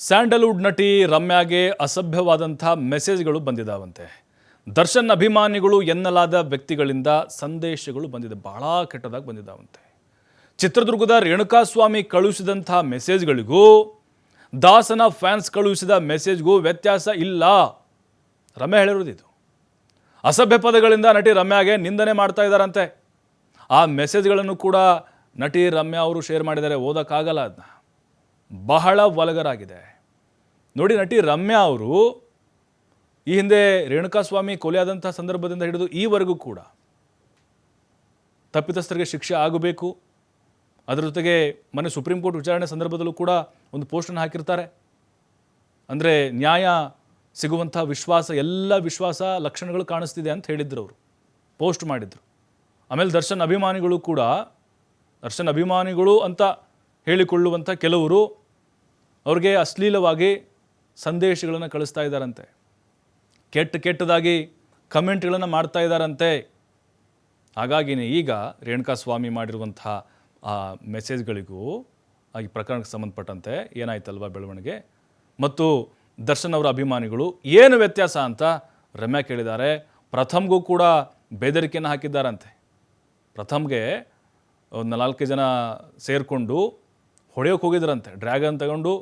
Sandalwood ನಟಿ ರಮ್ಯಾಗೆ ಅಸಭ್ಯವಾದಂಥ ಮೆಸೇಜ್ಗಳು ಬಂದಿದಾವಂತೆ. ದರ್ಶನ್ ಅಭಿಮಾನಿಗಳು ಎನ್ನಲಾದ ವ್ಯಕ್ತಿಗಳಿಂದ ಸಂದೇಶಗಳು ಬಂದಿದೆ. ಭಾಳ ಕೆಟ್ಟದಾಗಿ ಬಂದಿದಾವಂತೆ. ಚಿತ್ರದುರ್ಗದ ರೇಣುಕಾಸ್ವಾಮಿ ಕಳುಹಿಸಿದಂಥ ಮೆಸೇಜ್ಗಳಿಗೂ, ದಾಸನ ಫ್ಯಾನ್ಸ್ ಕಳುಹಿಸಿದ ಮೆಸೇಜ್ಗೂ ವ್ಯತ್ಯಾಸ ಇಲ್ಲ. ರಮ್ಯಾ ಹೇಳಿರೋದು ಇದು. ಅಸಭ್ಯ ಪದಗಳಿಂದ ನಟಿ ರಮ್ಯಾಗೆ ನಿಂದನೆ ಮಾಡ್ತಾ ಇದ್ದಾರಂತೆ. ಆ ಮೆಸೇಜ್ಗಳನ್ನು ಕೂಡ ನಟಿ ರಮ್ಯಾ ಅವರು ಶೇರ್ ಮಾಡಿದ್ದಾರೆ. ಓದೋಕ್ಕಾಗಲ್ಲ ಅದನ್ನ ಬಹಳ ವಲಗರಾಗಿದೆ ನೋಡಿ ನಟಿ ರಮ್ಯಾ ಅವರು ಈ ಹಿಂದೆ ರೇಣುಕಾಸ್ವಾಮಿ ಕೊಲೆಯಾದಂಥ ಸಂದರ್ಭದಿಂದ ಹಿಡಿದು ಈವರೆಗೂ ಕೂಡ ತಪ್ಪಿತಸ್ಥರಿಗೆ ಶಿಕ್ಷೆ ಆಗಬೇಕು. ಅದರ ಜೊತೆಗೆ ಮೊನ್ನೆ ಸುಪ್ರೀಂ ಕೋರ್ಟ್ ವಿಚಾರಣೆ ಸಂದರ್ಭದಲ್ಲೂ ಕೂಡ ಒಂದು ಪೋಸ್ಟನ್ನು ಹಾಕಿರ್ತಾರೆ. ಅಂದರೆ ನ್ಯಾಯ ಸಿಗುವಂಥ ವಿಶ್ವಾಸ, ಎಲ್ಲ ವಿಶ್ವಾಸ ಲಕ್ಷಣಗಳು ಕಾಣಿಸ್ತಿದೆ ಅಂತ ಹೇಳಿದ್ರು ಅವರು. ಪೋಸ್ಟ್ ಮಾಡಿದರು. ಆಮೇಲೆ ದರ್ಶನ್ ಅಭಿಮಾನಿಗಳು ಕೂಡ, ದರ್ಶನ್ ಅಭಿಮಾನಿಗಳು ಅಂತ ಹೇಳಿಕೊಳ್ಳುವಂಥ ಕೆಲವರು ಅವ್ರಿಗೆ ಅಶ್ಲೀಲವಾಗಿ ಸಂದೇಶಗಳನ್ನು ಕಳಿಸ್ತಾ ಇದ್ದಾರಂತೆ. ಕೆಟ್ಟ ಕೆಟ್ಟದಾಗಿ ಕಮೆಂಟ್ಗಳನ್ನು ಮಾಡ್ತಾ ಇದ್ದಾರಂತೆ. ಹಾಗಾಗಿನೇ ಈಗ ರೇಣುಕಾ ಸ್ವಾಮಿ ಮಾಡಿರುವಂಥ ಆ ಮೆಸೇಜ್ಗಳಿಗೂ ಈ ಪ್ರಕರಣಕ್ಕೆ ಸಂಬಂಧಪಟ್ಟಂತೆ ಏನಾಯ್ತಲ್ವ ಬೆಳವಣಿಗೆ? ಮತ್ತು ದರ್ಶನ್ ಅವರ ಅಭಿಮಾನಿಗಳು ಏನು ವ್ಯತ್ಯಾಸ ಅಂತ ರಮ್ಯಾ ಕೇಳಿದ್ದಾರೆ. ಪ್ರಥಮ್ಗೂ ಕೂಡ ಬೆದರಿಕೆಯನ್ನು ಹಾಕಿದ್ದಾರಂತೆ. ಪ್ರಥಮ್ಗೆ ಒಂದು ನಾಲ್ಕು ಜನ ಸೇರಿಕೊಂಡು ಹೊಡೆಯೋಕೆ ಹೋಗಿದ್ರಂತೆ. ಡ್ರ್ಯಾಗನ್ ತಗೊಂಡು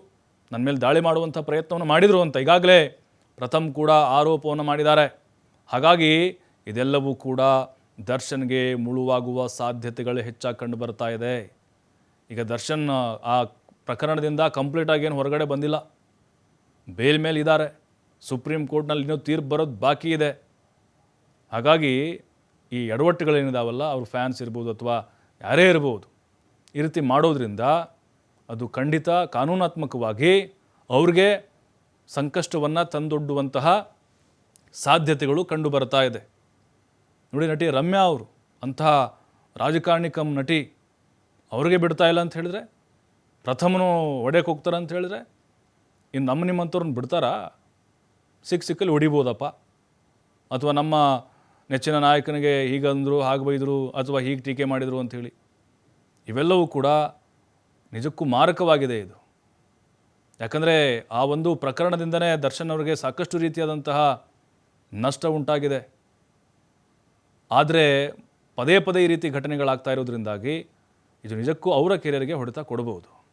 ನನ್ನ ಮೇಲೆ ದಾಳಿ ಮಾಡುವಂಥ ಪ್ರಯತ್ನವನ್ನು ಮಾಡಿದರು ಅಂತ ಈಗಾಗಲೇ ಪ್ರಥಮ್ ಕೂಡ ಆರೋಪವನ್ನು ಮಾಡಿದ್ದಾರೆ. ಹಾಗಾಗಿ ಇದೆಲ್ಲವೂ ಕೂಡ ದರ್ಶನ್ಗೆ ಮುಳುವಾಗುವ ಸಾಧ್ಯತೆಗಳು ಹೆಚ್ಚಾಗಿ ಕಂಡು ಬರ್ತಾ ಇದೆ. ಈಗ ದರ್ಶನ್, ಆ ಪ್ರಕರಣದಿಂದ ಕಂಪ್ಲೀಟಾಗಿ ಏನು ಹೊರಗಡೆ ಬಂದಿಲ್ಲ. ಬೇಲ್ ಮೇಲೆ ಇದ್ದಾರೆ. ಸುಪ್ರೀಂ ಕೋರ್ಟ್ನಲ್ಲಿ ಇನ್ನೂ ತೀರ್ಪು ಬರೋದು ಬಾಕಿ ಇದೆ. ಹಾಗಾಗಿ ಈ ಎಡವಟ್ಟುಗಳೇನಿದಾವಲ್ಲ, ಅವ್ರ ಫ್ಯಾನ್ಸ್ ಇರ್ಬೋದು ಅಥವಾ ಯಾರೇ ಇರ್ಬೋದು, ಈ ರೀತಿ ಮಾಡೋದ್ರಿಂದ ಅದು ಖಂಡಿತ ಕಾನೂನಾತ್ಮಕವಾಗಿ ಅವ್ರಿಗೆ ಸಂಕಷ್ಟವನ್ನು ತಂದೊಡ್ಡುವಂತಹ ಸಾಧ್ಯತೆಗಳು ಕಂಡು ಬರ್ತಾ ಇದೆ. ನೋಡಿ ನಟಿ ರಮ್ಯಾ ಅವರು ಅಂತಹ ರಾಜಕಾರಣಿ ಕಮ್ ನಟಿ ಅವ್ರಿಗೆ ಬಿಡ್ತಾ ಇಲ್ಲ ಅಂತ ಹೇಳಿದ್ರೆ, ಪ್ರಥಮನು ಒಡೆಯಕ್ಕೆ ಹೋಗ್ತಾರೆ ಅಂತ ಹೇಳಿದ್ರೆ ಇನ್ನು ನಮ್ಮ ನಿಮ್ಮಂಥವ್ರನ್ನ ಬಿಡ್ತಾರಾ? ಸಿಕ್ಕ ಸಿಕ್ಕಲ್ಲಿ ಹೊಡಿಬೋದಪ್ಪ. ಅಥವಾ ನಮ್ಮ ನೆಚ್ಚಿನ ನಾಯಕನಿಗೆ ಹೀಗಂದರು, ಹಾಗೆ ಬೈದರು, ಅಥವಾ ಹೀಗೆ ಟೀಕೆ ಮಾಡಿದರು ಅಂಥೇಳಿ ಇವೆಲ್ಲವೂ ಕೂಡ ನಿಜಕ್ಕೂ ಮಾರಕವಾಗಿದೆ ಇದು. ಯಾಕಂದರೆ ಆ ಒಂದು ಪ್ರಕರಣದಿಂದನೇ ದರ್ಶನ್ ಅವರಿಗೆ ಸಾಕಷ್ಟು ರೀತಿಯಾದಂತಹ ನಷ್ಟ ಉಂಟಾಗಿದೆ. ಆದರೆ ಪದೇ ಪದೇ ಈ ರೀತಿ ಘಟನೆಗಳಾಗ್ತಾ ಇರೋದ್ರಿಂದಾಗಿ ಇದು ನಿಜಕ್ಕೂ ಅವರ ಕೆರಿಯರ್ಗೆ ಹೊಡೆತ ಕೊಡಬಹುದು.